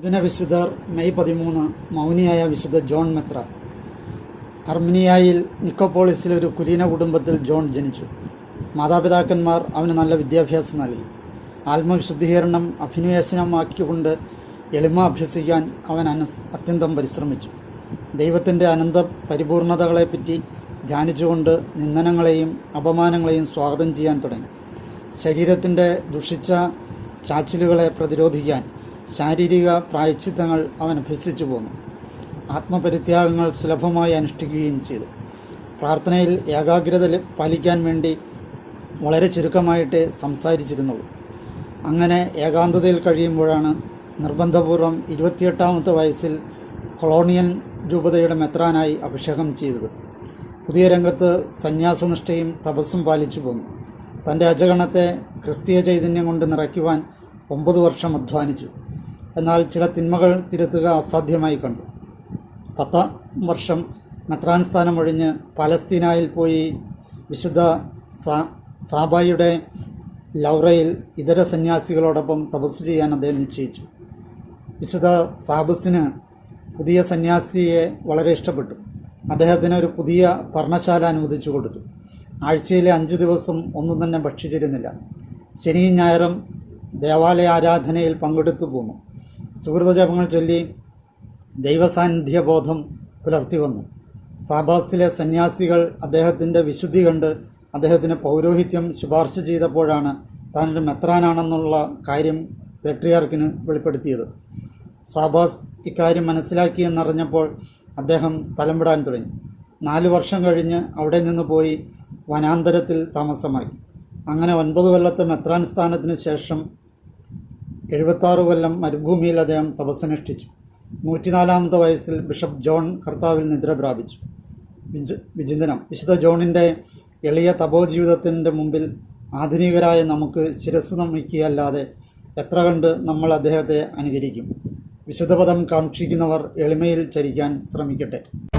ഇതിന വിശുദ്ധർ മെയ് പതിമൂന്ന് മൗനിയായ വിശുദ്ധ ജോൺ മെത്ര. അർമിനിയായിൽ നിക്കോപോളിസിലെ ഒരു കുലീന കുടുംബത്തിൽ ജോൺ ജനിച്ചു. മാതാപിതാക്കന്മാർ അവന് നല്ല വിദ്യാഭ്യാസം നൽകി. ആത്മവിശുദ്ധീകരണം അഭിനിവേശനമാക്കിക്കൊണ്ട് എളിമ അഭ്യസിക്കാൻ അവൻ അത്യന്തം പരിശ്രമിച്ചു. ദൈവത്തിന്റെ അനന്ത പരിപൂർണതകളെപ്പറ്റി ധ്യാനിച്ചുകൊണ്ട് നിന്ദനങ്ങളെയും അപമാനങ്ങളെയും സ്വാഗതം ചെയ്യാൻ തുടങ്ങി. ശരീരത്തിന്റെ ദുഷിച്ച ചാച്ചിലുകളെ പ്രതിരോധിക്കാൻ ശാരീരിക പ്രായച്ചിത്തങ്ങൾ അവൻ അഭ്യസിച്ചു പോന്നു. ആത്മപരിത്യാഗങ്ങൾ സുലഭമായി അനുഷ്ഠിക്കുകയും ചെയ്തു. പ്രാർത്ഥനയിൽ ഏകാഗ്രത പാലിക്കാൻ വേണ്ടി വളരെ ചുരുക്കമായിട്ടേ സംസാരിച്ചിരുന്നുള്ളൂ. അങ്ങനെ ഏകാന്തതയിൽ കഴിയുമ്പോഴാണ് നിർബന്ധപൂർവം ഇരുപത്തിയെട്ടാമത്തെ വയസ്സിൽ കൊളോണിയൻ രൂപതയുടെ മെത്രാനായി അഭിഷേകം ചെയ്തത്. പുതിയ രംഗത്ത് സന്യാസനിഷ്ഠയും തപസ്സും പാലിച്ചു പോന്നു. തന്റെ അജഗണത്തെ ക്രിസ്തീയ ചൈതന്യം കൊണ്ട് നിറയ്ക്കുവാൻ ഒമ്പത് വർഷം അധ്വാനിച്ചു. എന്നാൽ ചില തിന്മകൾ തിരുത്തുക അസാധ്യമായി കണ്ടു. പത്താം വർഷം മെത്രാൻസ്ഥാനം ഒഴിഞ്ഞ് പാലസ്തീനായിൽ പോയി വിശുദ്ധ സാ ലൗറയിൽ ഇതര സന്യാസികളോടൊപ്പം തപസ് ചെയ്യാൻ അദ്ദേഹം നിശ്ചയിച്ചു. വിശുദ്ധ സാബസിന് പുതിയ സന്യാസിയെ വളരെ ഇഷ്ടപ്പെട്ടു. അദ്ദേഹത്തിന് ഒരു പുതിയ പർണശാല അനുവദിച്ചു കൊടുത്തു. ആഴ്ചയിലെ അഞ്ച് ദിവസം ഒന്നും തന്നെ ഭക്ഷിച്ചിരുന്നില്ല. ശനിയും ഞായറും ദേവാലയ ആരാധനയിൽ പങ്കെടുത്തു പോന്നു. സുഹൃതജപങ്ങൾ ചൊല്ലി ദൈവസാന്നിധ്യബോധം പുലർത്തി വന്നു. സാബാസിലെ സന്യാസികൾ അദ്ദേഹത്തിന്റെ വിശുദ്ധി കണ്ട് അദ്ദേഹത്തിന് പൗരോഹിത്യം ശുപാർശ ചെയ്തപ്പോഴാണ് താനൊരു മെത്രാനാണെന്നുള്ള കാര്യം പെട്രിയാർക്കിന് വെളിപ്പെടുത്തിയത്. സാബാസ് ഇക്കാര്യം മനസ്സിലാക്കിയെന്നറിഞ്ഞപ്പോൾ അദ്ദേഹം സ്ഥലം വിടാൻ തുടങ്ങി. നാല് വർഷം കഴിഞ്ഞ് അവിടെ നിന്ന് പോയി വനാന്തരത്തിൽ താമസമാക്കി അങ്ങനെ ഒൻപത് കൊല്ലത്തെ മെത്രാൻ സ്ഥാനത്തിന് ശേഷം എഴുപത്താറ് കൊല്ലം മരുഭൂമിയിൽ അദ്ദേഹം തപസ്സനുഷ്ഠിച്ചു. നൂറ്റിനാലാമത്തെ വയസ്സിൽ ബിഷപ്പ് ജോൺ കർത്താവിൽ നിദ്ര പ്രാപിച്ചു. വിജ വിചിന്തനം. വിശുദ്ധ ജോണിന്റെ എളിയ തപോജീവിതത്തിന്റെ മുമ്പിൽ ആധുനികരായ നമുക്ക് ശിരസ് നമിക്കുകയല്ലാതെ എത്ര കണ്ട് നമ്മൾ അദ്ദേഹത്തെ അനുകരിക്കും? വിശുദ്ധപദം കാക്ഷിക്കുന്നവർ എളിമയിൽ ചരിക്കാൻ ശ്രമിക്കട്ടെ.